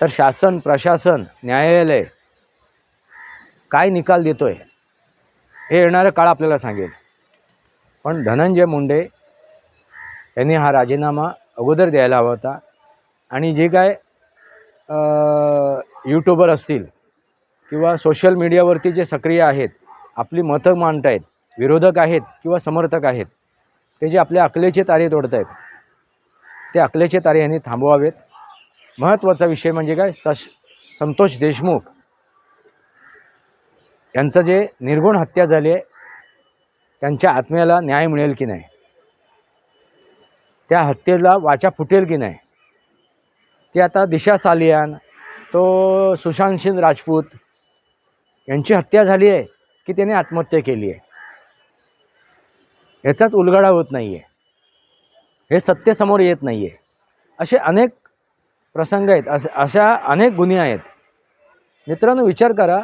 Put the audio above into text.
तर शासन प्रशासन न्यायालय काय निकाल देतोय हे येणारं काळ आपल्याला सांगेल. पण धनंजय मुंडे यांनी हा राजीनामा अगोदर द्यायला हवा होता. आणि जे काय यूट्यूबर असतील किंवा सोशल मीडियावरती जे सक्रिय आहेत आपली मतं मांडत आहेत विरोधक आहेत किंवा समर्थक आहेत ते जे आपल्या अकलेचे तारे तोडत आहेत ते अकलेचे तारे यांनी थांबवावेत. महत्त्वाचा विषय म्हणजे काय? सश संतोष देशमुख यांचं जे निर्गुण हत्या झाली आहे त्यांच्या आत्म्याला न्याय मिळेल की नाही? त्या हत्येला वाचा फुटेल की नाही? ते आता दिशा सालियान तो सुशांत सिंग राजपूत यांची हत्या झाली आहे की त्याने आत्महत्या केली आहे? याचाच उलगडा होत नाही आहे हे सत्य समोर येत नाही आहे असे अनेक प्रसंग आहेत. असे अशा अनेक गुन्हे आहेत. मित्रांनो विचार करा.